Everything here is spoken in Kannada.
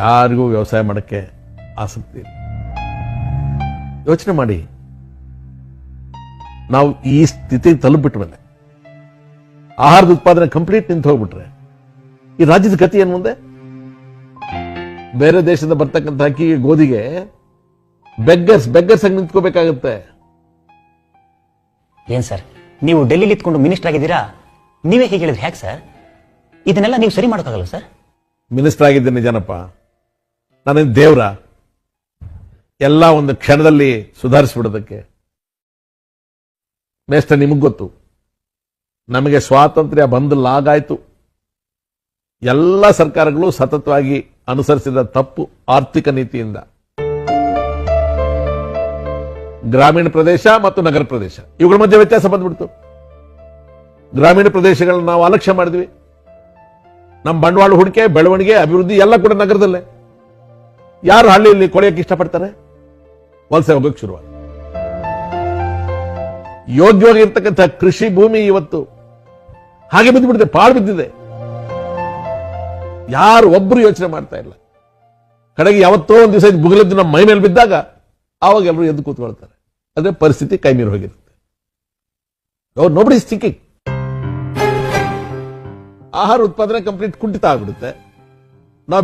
ಯಾರಿಗೂ ವ್ಯವಸಾಯ ಮಾಡೋಕ್ಕೆ ಆಸಕ್ತಿ ಇಲ್ಲ. ಯೋಚನೆ ಮಾಡಿ. ನಾವು ಈ ಸ್ಥಿತಿಗೆ ತಲುಪಿಬಿಟ್ಮೇಲೆ ಆಹಾರದ ಉತ್ಪಾದನೆ ಕಂಪ್ಲೀಟ್ ನಿಂತು ಹೋಗ್ಬಿಟ್ರೆ ಈ ರಾಜ್ಯದ ಗತಿ ಏನು ಮುಂದೆ? ಬೇರೆ ದೇಶದಿಂದ ಬರ್ತಕ್ಕಂಥ ಅಕ್ಕಿ ಗೋಧಿಗೆ ಬೆಗ್ಗರ್ಸ್ ಬೆಗ್ಗರ್ಸ್ ಆಗಿ ನಿಂತ್ಕೋಬೇಕಾಗತ್ತೆ. ಏನ್ ಸರ್ ನೀವು ಡೆಲ್ಲಿಲಿ ಇತ್ಕೊಂಡು ಮಿನಿಸ್ಟರ್ ಆಗಿದ್ದೀರಾ? ನೀವೇ ಹೀಗೆ ಹೇಳಿದ್ರೆ ಹ್ಯಾಕ್ ಸರ್? ಇದನ್ನೆಲ್ಲ ನೀವು ಸರಿ ಮಾಡೋಕ್ಕಾಗಲ್ಲ ಸರ್? ಮಿನಿಸ್ಟರ್ ಆಗಿದ್ದೆ ನಿಜನಪ್ಪ ನಾನೇನು ದೇವ್ರ? ಎಲ್ಲ ಒಂದು ಕ್ಷಣದಲ್ಲಿ ಸುಧಾರಿಸ್ಬಿಡೋದಕ್ಕೆ. ಮೇಷ್ಟ ನಿಮಗ್ ಗೊತ್ತು. ನಮಗೆ ಸ್ವಾತಂತ್ರ್ಯ ಬಂದು ಲಾಗಾಯ್ತು. ಎಲ್ಲ ಸರ್ಕಾರಗಳು ಸತತವಾಗಿ ಅನುಸರಿಸಿದ ತಪ್ಪು ಆರ್ಥಿಕ ನೀತಿಯಿಂದ. ಗ್ರಾಮೀಣ ಪ್ರದೇಶ ಮತ್ತು ನಗರ ಪ್ರದೇಶ. ಇವುಗಳ ಮಧ್ಯೆ ವ್ಯತ್ಯಾಸ ಬಂದ್ಬಿಡ್ತು. ಗ್ರಾಮೀಣ ಪ್ರದೇಶಗಳನ್ನ ನಾವು ಅಲಕ್ಷ್ಯ ಮಾಡಿದ್ವಿ. ನಮ್ಮ ಬಂಡವಾಳ ಹೂಡಿಕೆ, ಬೆಳವಣಿಗೆ, ಅಭಿವೃದ್ಧಿ ಎಲ್ಲ ಕೂಡ ನಗರದಲ್ಲೇ. ಯಾರು ಹಳ್ಳಿಯಲ್ಲಿ ಕೊಳೆಯಕ್ಕೆ ಇಷ್ಟಪಡ್ತಾರೆ? ವಲಸೆ ಹೋಗಕ್ಕೆ ಶುರುವಾಗ. ಯೋಗ್ಯವಾಗಿರ್ತಕ್ಕಂಥ ಕೃಷಿ ಭೂಮಿ ಇವತ್ತು ಹಾಗೆ ಬಿದ್ದುಬಿಟ್ಟಿದೆ, ಪಾಳು ಬಿದ್ದಿದೆ. ಯಾರು ಒಬ್ರು ಯೋಚನೆ ಮಾಡ್ತಾ ಇಲ್ಲ. ಕಡೆಗೆ ಯಾವತ್ತೋ ಒಂದು ದಿವಸ ಬುಗಲದ್ದು ನಮ್ಮ ಮೈ ಮೇಲೆ ಬಿದ್ದಾಗ ಆವಾಗ ಎಲ್ಲರೂ ಎದ್ದು ಕೂತ್ಕೊಳ್ತಾರೆ ಅದೇ ಪರಿಸ್ಥಿತಿ ಕೈ ಮೀರಿ ಹೋಗಿರುತ್ತೆ. ಅವ್ರು ನೋಬಡಿ ಥಿಂಕಿಂಗ್ ಆಹಾರ ಉತ್ಪಾದನೆ ಕಂಪ್ಲೀಟ್ ಕುಂಠಿತ ಆಗ್ಬಿಡುತ್ತೆ. ನಾವು